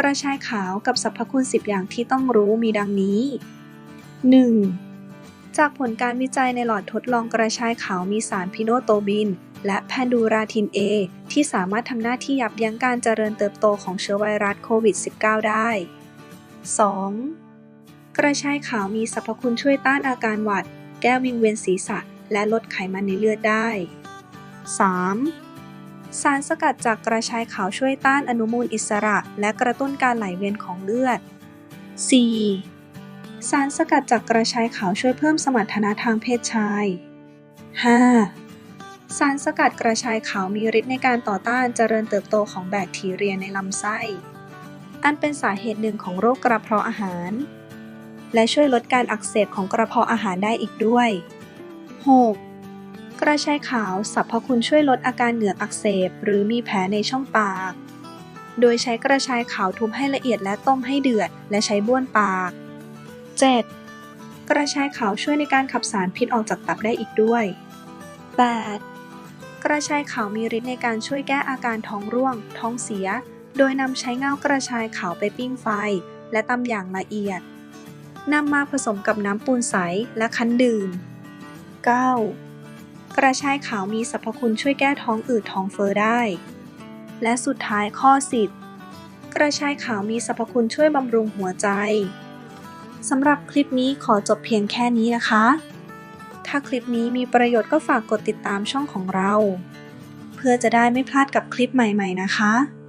กระชายขาวกับสรรพคุณ 10 อย่างที่ต้องรู้มีดังนี้ 1. จากผลการวิจัยในหลอดทดลองกระชายขาวมีสารพิโนโตบิน และแพนดูราทิน A ที่สามารถทำหน้าที่ยับยั้งการเจริญเติบโตของเชื้อไวรัสโควิด -19 ได้ 2. กระชายขาวมีสรรพคุณช่วยต้านอาการหวัด แก้วิงเวียนศีรษะ และลดไขมันในเลือดได้ 3. สารสกัดจากกระชายขาวช่วยต้านอนุมูลอิสระ และกระตุ้นการไหลเวียนของเลือด 4. สารสกัดจากกระชายขาวช่วยเพิ่มสมรรถนะทางเพศชาย 5. สารสกัดกระชายขาวมีฤทธิ์ในการต่อต้านเจริญเติบโตของแบคทีเรียในลำไส้ อันเป็นสาเหตุหนึ่งของโรคกระเพาะอาหาร และช่วยลดการอักเสบของกระเพาะอาหารได้อีกด้วย 6. กระชายขาวสรรพคุณช่วยลดอาการเหงือกอักเสบ หรือมีแผลในช่องปาก โดยใช้กระชายขาวทุบให้ละเอียดและต้มให้เดือด และใช้บ้วนปาก 7. กระชายขาวช่วยในการขับสารพิษออกจากตับได้อีกด้วย 8. กระชายขาวมีฤทธิ์ในการช่วยแก้อาการท้องร่วง ท้องเสีย โดยนำใช้เงากระชายขาวไปปิ้งไฟ และตำอย่างละเอียดนำมาผสมกับน้ำปูนใสและคั้นดื่ม 9. กระชายขาวมีสรรพคุณช่วยแก้ท้องอืดท้องเฟ้อได้ และสุดท้ายข้อ 10 กระชายขาวมีสรรพคุณช่วยบำรุงหัวใจสำหรับคลิปนี้ขอจบเพียงแค่นี้นะคะ ถ้าคลิปนี้มีประโยชน์ก็ฝากกดติดตามช่องของเรา เพื่อจะได้ไม่พลาดกับคลิปใหม่ ๆ นะคะ